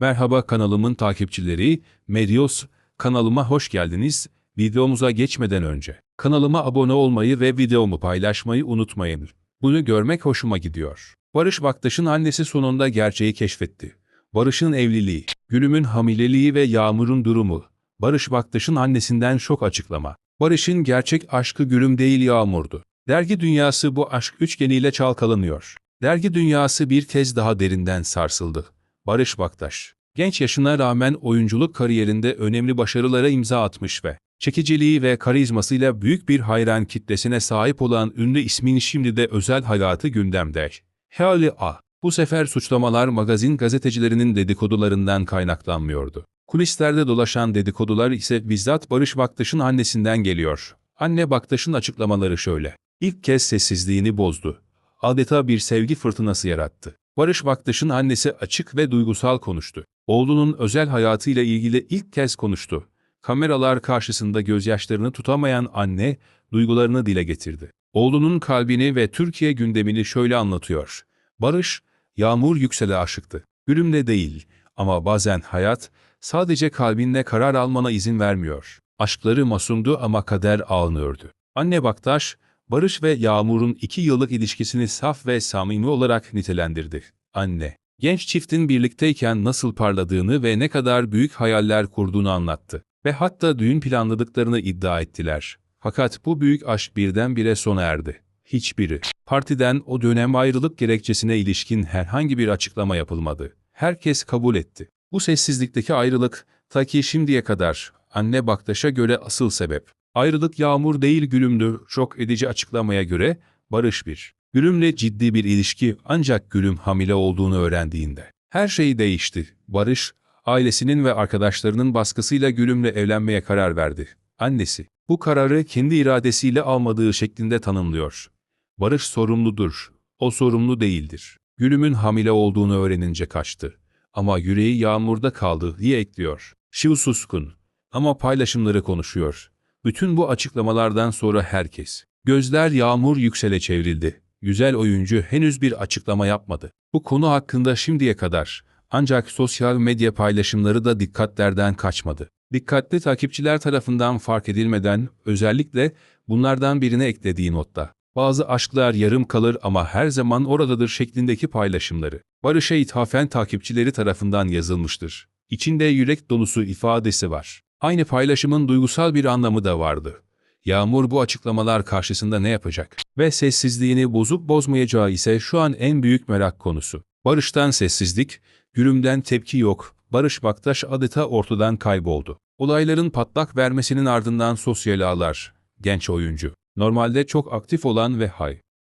Merhaba kanalımın takipçileri, Medios kanalıma hoş geldiniz. Videomuza geçmeden önce kanalıma abone olmayı ve videomu paylaşmayı unutmayın. Bunu görmek hoşuma gidiyor. Barış Baktaş'ın annesi sonunda gerçeği keşfetti. Barış'ın evliliği, Gülüm'ün hamileliği ve Yağmur'un durumu. Barış Baktaş'ın annesinden şok açıklama. Barış'ın gerçek aşkı Gülüm değil Yağmur'du. Dergi dünyası bu aşk üçgeniyle çalkalanıyor. Dergi dünyası bir kez daha derinden sarsıldı. Barış Baktaş, genç yaşına rağmen oyunculuk kariyerinde önemli başarılara imza atmış ve çekiciliği ve karizmasıyla büyük bir hayran kitlesine sahip olan ünlü ismin şimdi de özel hayatı gündemde. Hali A. Bu sefer suçlamalar magazin gazetecilerinin dedikodularından kaynaklanmıyordu. Kulislerde dolaşan dedikodular ise bizzat Barış Baktaş'ın annesinden geliyor. Anne Baktaş'ın açıklamaları şöyle. İlk kez sessizliğini bozdu. Adeta bir sevgi fırtınası yarattı. Barış Baktaş'ın annesi açık ve duygusal konuştu. Oğlunun özel hayatıyla ilgili ilk kez konuştu. Kameralar karşısında gözyaşlarını tutamayan anne duygularını dile getirdi. Oğlunun kalbini ve Türkiye gündemini şöyle anlatıyor. Barış, Yağmur Yüksel'e aşıktı. Gülümle değil ama bazen hayat sadece kalbinle karar almana izin vermiyor. Aşkları masumdu ama kader ağlanıyordu. Anne Baktaş, Barış ve Yağmur'un iki yıllık ilişkisini saf ve samimi olarak nitelendirdi. Anne, genç çiftin birlikteyken nasıl parladığını ve ne kadar büyük hayaller kurduğunu anlattı. Ve hatta düğün planladıklarını iddia ettiler. Fakat bu büyük aşk birdenbire sona erdi. Hiçbiri. Partiden o dönem ayrılık gerekçesine ilişkin herhangi bir açıklama yapılmadı. Herkes kabul etti. Bu sessizlikteki ayrılık, ta ki şimdiye kadar, anne Baktaş'a göre asıl sebep. Ayrılık yağmur değil gülümdü, şok edici açıklamaya göre, Barış bir. Gülümle ciddi bir ilişki ancak Gülüm hamile olduğunu öğrendiğinde. Her şey değişti. Barış, ailesinin ve arkadaşlarının baskısıyla Gülüm'le evlenmeye karar verdi. Annesi, bu kararı kendi iradesiyle almadığı şeklinde tanımlıyor. Barış sorumludur, o sorumlu değildir. Gülüm'ün hamile olduğunu öğrenince kaçtı. Ama yüreği yağmurda kaldı diye ekliyor. Şiv suskun ama paylaşımları konuşuyor. Bütün bu açıklamalardan sonra herkes, gözler yağmur yüksele çevrildi. Güzel oyuncu henüz bir açıklama yapmadı. Bu konu hakkında şimdiye kadar ancak sosyal medya paylaşımları da dikkatlerden kaçmadı. Dikkatli takipçiler tarafından fark edilmeden özellikle bunlardan birine eklediği notta. Bazı aşklar yarım kalır ama her zaman oradadır şeklindeki paylaşımları. Barış'a ithafen takipçileri tarafından yazılmıştır. İçinde yürek dolusu ifadesi var. Aynı paylaşımın duygusal bir anlamı da vardı. Yağmur bu açıklamalar karşısında ne yapacak? Ve sessizliğini bozup bozmayacağı ise şu an en büyük merak konusu. Barış'tan sessizlik, Gülüm'den tepki yok. Barış Baktaş adeta ortadan kayboldu. Olayların patlak vermesinin ardından sosyal ağlar, genç oyuncu, normalde çok aktif olan ve hay,